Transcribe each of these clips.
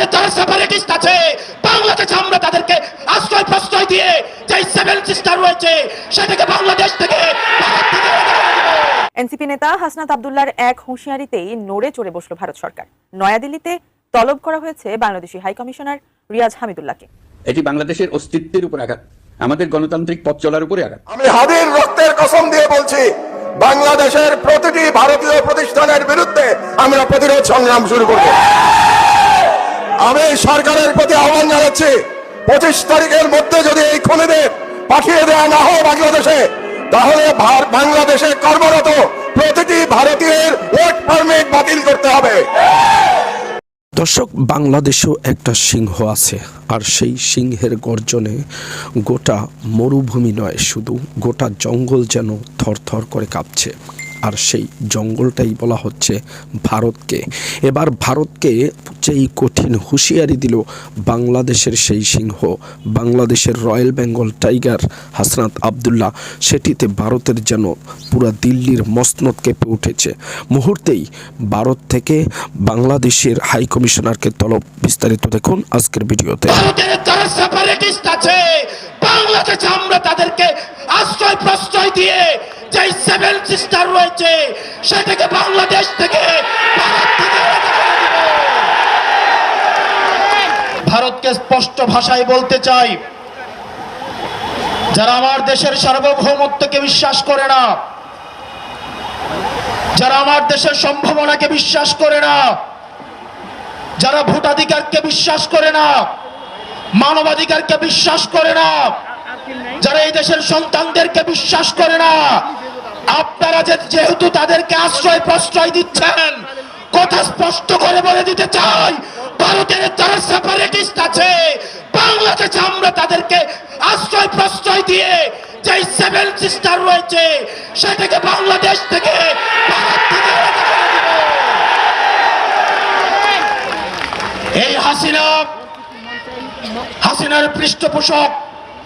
ভারতের যারা সেপারেটিস্ট আছে বাংলাদেশে আমরা তাদেরকে আশ্রয় প্রশ্রয় দিয়ে যে সেভেন সিস্টার রয়েছে সেটাকে বাংলাদেশ থেকে। এনসিপি নেতা হাসনাত আবদুল্লার এক হুঁশিয়ারিতেই নড়ে চড়ে বসল ভারত সরকার। নয়াদিল্লিতে তলব করা হয়েছে বাংলাদেশি হাই কমিশনার রিয়াজ হামিদুল্লাহকে। এটি বাংলাদেশের অস্তিত্বের উপর আঘাত আমাদের গণতান্ত্রিক পথ চলার উপরে আঘাত। আমি হাদির রক্তের কসম দিয়ে বলছি বাংলাদেশের প্রতিটি ভারতীয় প্রতিষ্ঠানের বিরুদ্ধে আমরা প্রতিরোধ সংগ্রাম শুরু করব। আমি সরকারের প্রতি আহ্বান জানাচ্ছি, পঁচিশ তারিখের মধ্যে যদি এই খুনিদের পাঠিয়ে দেওয়া না হয় বাংলাদেশে, তাহলে বাংলাদেশে কর্মরত প্রতিটি ভারতীয়ের ওয়ার্ক পারমিট বাতিল করতে হবে। দর্শক, বাংলাদেশেও একটা সিংহ আছে, আর সেই সিংহের গর্জনে গোটা মরুভূমি নয়, শুধু গোটা জঙ্গল যেন থরথর করে কাঁপছে। আর সেই জঙ্গলটাই বলা হচ্ছে ভারতকে। এবার ভারতকে যেই কঠিন হুঁশিয়ারি দিল বাংলাদেশের সেই সিংহ, বাংলাদেশের royal Bengal tiger Hasnat Abdullah, সেটিতে ভারতের যেন পুরা দিল্লির মসনদ কেঁপে উঠেছে। মুহূর্তেই ভারত থেকে বাংলাদেশের হাই কমিশনারকে তলব বিস্তারিত দেখুন আজকের ভিডিওতে। বাংলাদেশে আমরা তাদেরকে আশ্রয়, প্রশ্রয় দিয়ে যে সেভেন সিস্টার রয়েছে, সেটাকে বাংলাদেশ থেকে। ভারতকে স্পষ্ট ভাষায় বলতে চাই, যারা আমার দেশের সার্বভৌমত্বকে বিশ্বাস করে না, যারা আমার দেশের সম্ভাবনাকে বিশ্বাস করে না, যারা ভোটাধিকারকে বিশ্বাস করে না, মানবাধিকারকে বিশ্বাস করে না যারা এই দেশের সন্তানদেরকে বিশ্বাস করে না, আপনারা যেহেতু তাদেরকে আশ্রয় প্রশ্রয় দিচ্ছেন, কথা স্পষ্ট করে বলে দিতে চাই, ভারতের যারা সেপারেটিস্ট আছে, বাংলাদেশে আমরা তাদেরকে আশ্রয় প্রশ্রয় দিয়ে যে সেভেন সিস্টার রয়েছে, সেটাকে বাংলাদেশ থেকে থেকে। এই হাসিনা হাসিনার পৃষ্ঠপোষক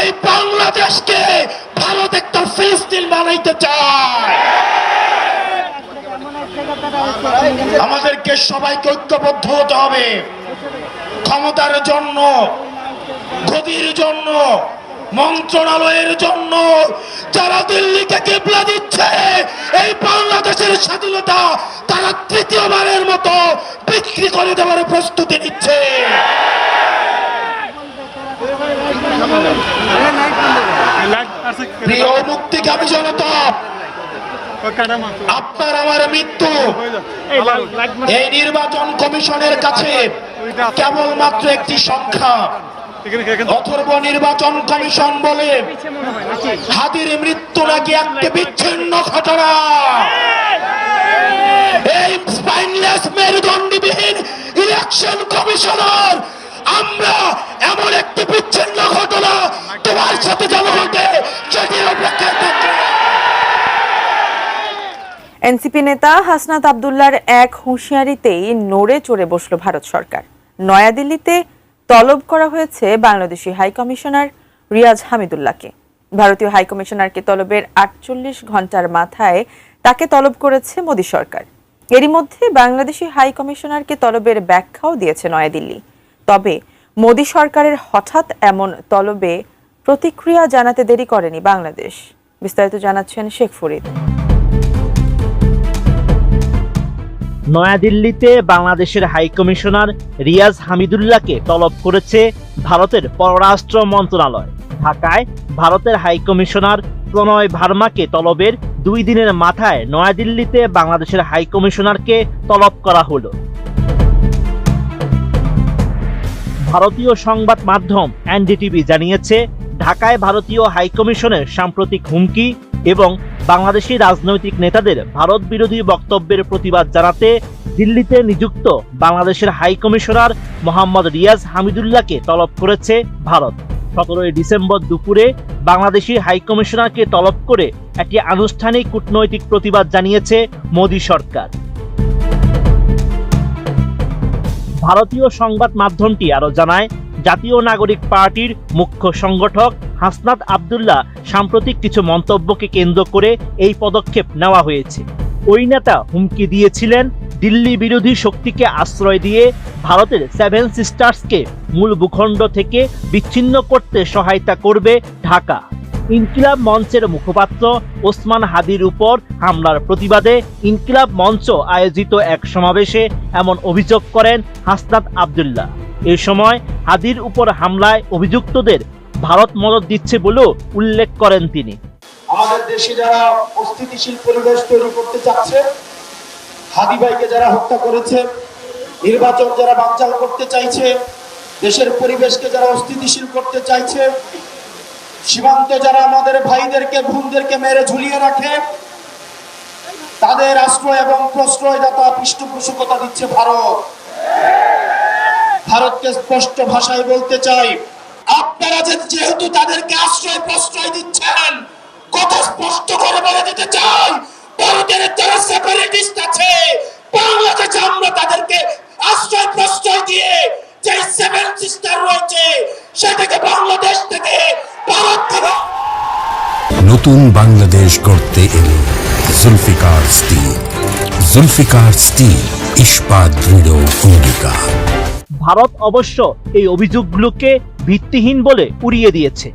এই বাংলাদেশকে ভারত একটা ফিলিস্তিন বানাইতে চায়। আমাদেরকে সবাইকে ঐক্যবদ্ধ হতে হবে। ক্ষমতার জন্য, গদির জন্য, মন্ত্রণালয়ের জন্য, যারা দিল্লিকে কেবলা দিচ্ছে, এই বাংলাদেশের স্বাধীনতা তারা তৃতীয়বারের মতো বিক্রি করে দেওয়ার প্রস্তুতি নিচ্ছে। আপনার আমার মৃত্যু। এই নির্বাচন কমিশনের কাছে কেবলমাত্র একটি সংখ্যা। অথর্ব নির্বাচন কমিশন বলে, হাতির মৃত্যু নাকি একটি বিচ্ছিন্ন ঘটনা? এই স্পাইনলেস মেরুদণ্ডবিহীন ইলেকশন কমিশনার, আমরা এমন একটি বিচ্ছিন্ন ঘটনা তোমার সাথে যেন ঘটে সেটি অপেক্ষায় এনসিপি নেতা হাসনাত আবদুল্লার এক হুঁশিয়ারিতেই নড়ে চড়ে বসল ভারত সরকার। নয়াদিল্লিতে তলব করা হয়েছে বাংলাদেশি হাই কমিশনার রিয়াজ হামিদুল্লাহকে। ভারতীয় হাই কমিশনারকে তলবের আটচল্লিশ ঘণ্টার মাথায় তাকে তলব করেছে মোদী সরকার। এরই মধ্যে বাংলাদেশি হাই কমিশনারকে তলবের ব্যাখ্যাও দিয়েছে নয়াদিল্লি। তবে মোদী সরকারের হঠাৎ এমন তলবে প্রতিক্রিয়া জানাতে দেরি করেনি বাংলাদেশ। বিস্তারিত জানাচ্ছেন শেখ ফরিদ। নয়াদিল্লিতে বাংলাদেশের হাই কমিশনার রিয়াজ হামিদুল্লাহকে তলব করেছে ভারতের পররাষ্ট্র মন্ত্রণালয়। ঢাকায় ভারতের হাই কমিশনার প্রণয় ভার্মাকে তলবের দুই দিনের মাথায় নয়াদিল্লিতে বাংলাদেশের হাই কমিশনারকে তলব করা হলো। ভারতীয় সংবাদ মাধ্যম এনডিটিভি জানিয়েছে, ঢাকায় ভারতীয় হাইকমিশনের সাম্প্রতিক হুমকি এবং বাংলাদেশি রাজনৈতিক নেতাদের ভারত বিরোধী বক্তব্যের প্রতিবাদ জানাতে দিল্লিতে নিযুক্ত বাংলাদেশের হাই কমিশনার মোহাম্মদ রিয়াজ হামিদুল্লাহকে তলব করেছে ভারত। সতেরোই ডিসেম্বর দুপুরে বাংলাদেশি হাই কমিশনারকে তলব করে একটি আনুষ্ঠানিক কূটনৈতিক প্রতিবাদ জানিয়েছে মোদী সরকার। ভারতীয় সংবাদ মাধ্যমটি আরও জানায় জাতীয় নাগরিক পার্টির মুখ্য সংগঠক হাসনাত আবদুল্লাহ সাম্প্রতিক কিছু মন্তব্যকে কেন্দ্র করে এই পদক্ষেপ নেওয়া হয়েছে। ওই নেতা হুমকি দিয়েছিলেন দিল্লি বিরোধী শক্তিকে আশ্রয় দিয়ে ভারতের সেভেন সিস্টার্সকে মূল ভূখণ্ড থেকে বিচ্ছিন্ন করতে সহায়তা করবে ঢাকা। ইনকিলাব মঞ্চের মুখপাত্র ওসমান হাদির উপর হামলার প্রতিবাদে ইনকিলাব মঞ্চ আয়োজিত এক সমাবেশে এমন অভিযোগ করেন হাসনাত আবদুল্লাহ। এ সময় হাদির উপর হামলায় অভিযুক্তদের ভারত মদত দিচ্ছে বলেও উল্লেখ করেন তিনি। আমাদের দেশে যারা অস্থিতিশীল পরিবেশ তৈরি করতে চাচ্ছে, হাদি ভাইকে যারা হত্যা করেছে নির্বাচন যারা বানচাল করতে চাইছে, দেশের পরিবেশকে যারা অস্থিতিশীল করতে চাইছে, সীমান্তে যারা আমাদের ভাইদেরকে, বোনদেরকে মেরে ঝুলিয়ে রাখে, তাদের আশ্রয় এবং প্রশ্রয়দাতা পৃষ্ঠপোষকতা দিচ্ছে ভারত। ভারতকে স্পষ্ট ভাষায় বলতে চাই, আপনারা যেহেতু তাদেরকে আশ্রয় প্রশ্রয় দিচ্ছেন, কথা স্পষ্ট করে বলে দিতে চাই, ভারতের যারা সেপারেটিস্ট আছে, বাংলাদেশে আমরা তাদেরকে আশ্রয় প্রশ্রয় দিয়ে যে সেভেন সিস্টার রয়েছে, সেটাকে বাংলাদেশ থেকে ভারত থেকে নতুন বাংলাদেশ গড়তে এলো জুলফিকার স্টিল। জুলফিকার স্টিল, ইস্পাত দৃঢ় অঙ্গীকার। ভারত অবশ্য এই অভিযোগগুলোকে ভিত্তিহীন বলে উড়িয়ে দিয়েছে।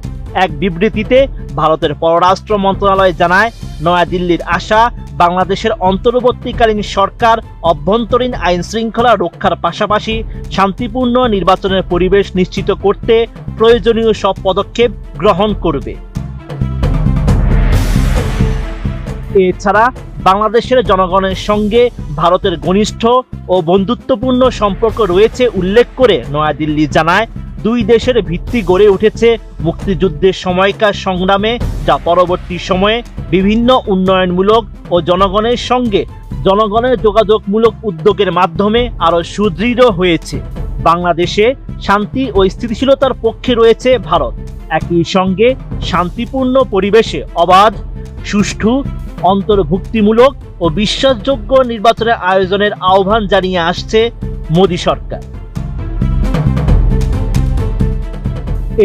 এক বিবৃতিতে ভারতের পররাষ্ট্র মন্ত্রণালয় জানায়, নয়াদিল্লির আশা, বাংলাদেশের অন্তর্বর্তীকালীন সরকার, অভ্যন্তরীণ আইন শৃঙ্খলা রক্ষার পাশাপাশি শান্তিপূর্ণ নির্বাচনের পরিবেশ নিশ্চিত করতে প্রয়োজনীয় সব পদক্ষেপ গ্রহণ করবে। এছাড়া বাংলাদেশের জনগণের সঙ্গে ভারতের ঘনিষ্ঠ ও বন্ধুত্বপূর্ণ সম্পর্ক রয়েছে উল্লেখ করে নয়াদিল্লি জানায়, দুই দেশের ভিত্তি গড়ে উঠেছে মুক্তিযুদ্ধের সময়কার সংগ্রামে যা পরবর্তী সময়ে বিভিন্ন উন্নয়নমূলক ও জনগণের সঙ্গে জনগণের যোগাযোগমূলক উদ্যোগের মাধ্যমে আরও সুদৃঢ় হয়েছে। বাংলাদেশে শান্তি ও স্থিতিশীলতার পক্ষে রয়েছে ভারত। একই সঙ্গে শান্তিপূর্ণ পরিবেশে অবাধ, সুষ্ঠু অন্তর্ভুক্তিমূলক ও বিশ্বাসযোগ্য নির্বাচনের আয়োজনের আহ্বান জানিয়ে আসছে মোদী সরকার।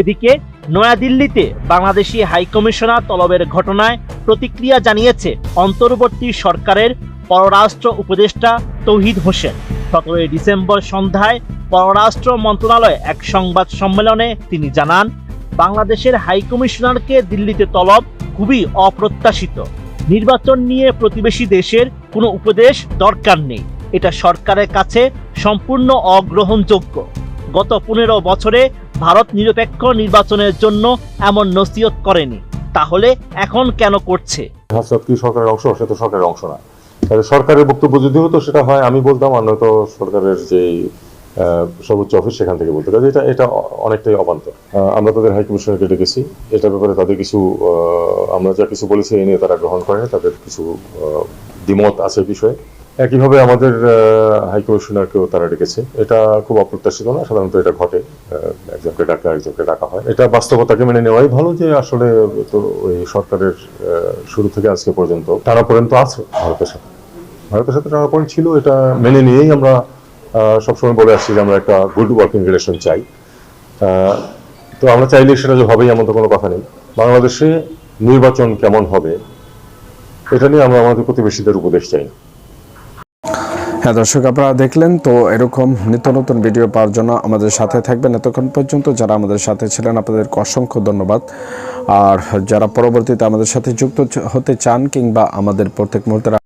এদিকে নয়াদিল্লিতে বাংলাদেশি হাইকমিশনার তলবের ঘটনায় প্রতিক্রিয়া জানিয়েছে অন্তর্বর্তী সরকারের পররাষ্ট্র উপদেষ্টা তৌহিদ হোসেন। সতেরোই ডিসেম্বর সন্ধ্যায় পররাষ্ট্র মন্ত্রণালয়ে এক সংবাদ সম্মেলনে তিনি জানান, বাংলাদেশের হাইকমিশনারকে দিল্লিতে তলব খুবই অপ্রত্যাশিত। নির্বাচন নিয়ে প্রতিবেশী দেশের কোনো উপদেশ দরকার নেই। এটা সরকারের কাছে সম্পূর্ণ অগ্রহণযোগ্য। গত পনেরো বছরে ভারত নিরপেক্ষ নির্বাচনের জন্য এমন নসিহত করেনি। তাহলে এখন কেন করছে? কি সরকারের অংশ? সেটা তো সরকারের অংশ না। সরকারের বক্তব্য যদি হতো, সেটা হয় আমি বলতাম আর নয়তো সরকারের যে সর্বোচ্চ অফিস সেখান থেকে বলতে কাজে এটা এটা অনেকটাই অবান্তর। আমরা তাদের হাই কমিশনারকে ডেকেছি। এটা ব্যাপারে তাদের কিছু আমরা যা কিছু বলেছি এই নিয়ে তারা গ্রহণ করে। তাদের কিছু দ্বিমত আছে বিষয়ে। একইভাবে আমাদের হাই কমিশনারকেও তারা ডেকেছে। এটা খুব অপ্রত্যাশিত না। সাধারণত এটা ঘটে। একজনকে ডাকা একজনকে ডাকা হয়। এটা বাস্তবতাকে মেনে নেওয়াই ভালো যে আসলে তো ওই সরকারের শুরু থেকে আজকে পর্যন্ত টানা পর্যন্ত আছে ভারতের সাথে। ভারতের সাথে টানা পয়েন্ট ছিল। এটা মেনে নিয়েই আমরা সবসময় বলে আসছি যে আমরা একটা গুড ওয়ার্কিং রিলেশন চাই। তো আমরা চাইলে সেটা যে হবেই এমন তো কোনো কথা নেই। বাংলাদেশে নির্বাচন কেমন হবে, এটা নিয়ে আমরা আমাদের প্রতিবেশীদের উপদেশ চাই। হ্যাঁ দর্শক, আপনারা দেখলেন তো এরকম নিত্য নতুন ভিডিও পাওয়ার জন্য আমাদের সাথে থাকবেন এতক্ষণ পর্যন্ত। যারা আমাদের সাথে ছিলেন, আপনাদেরকে অসংখ্য ধন্যবাদ। আর যারা পরবর্তীতে আমাদের সাথে যুক্ত হতে চান কিংবা আমাদের প্রত্যেক মুহূর্তের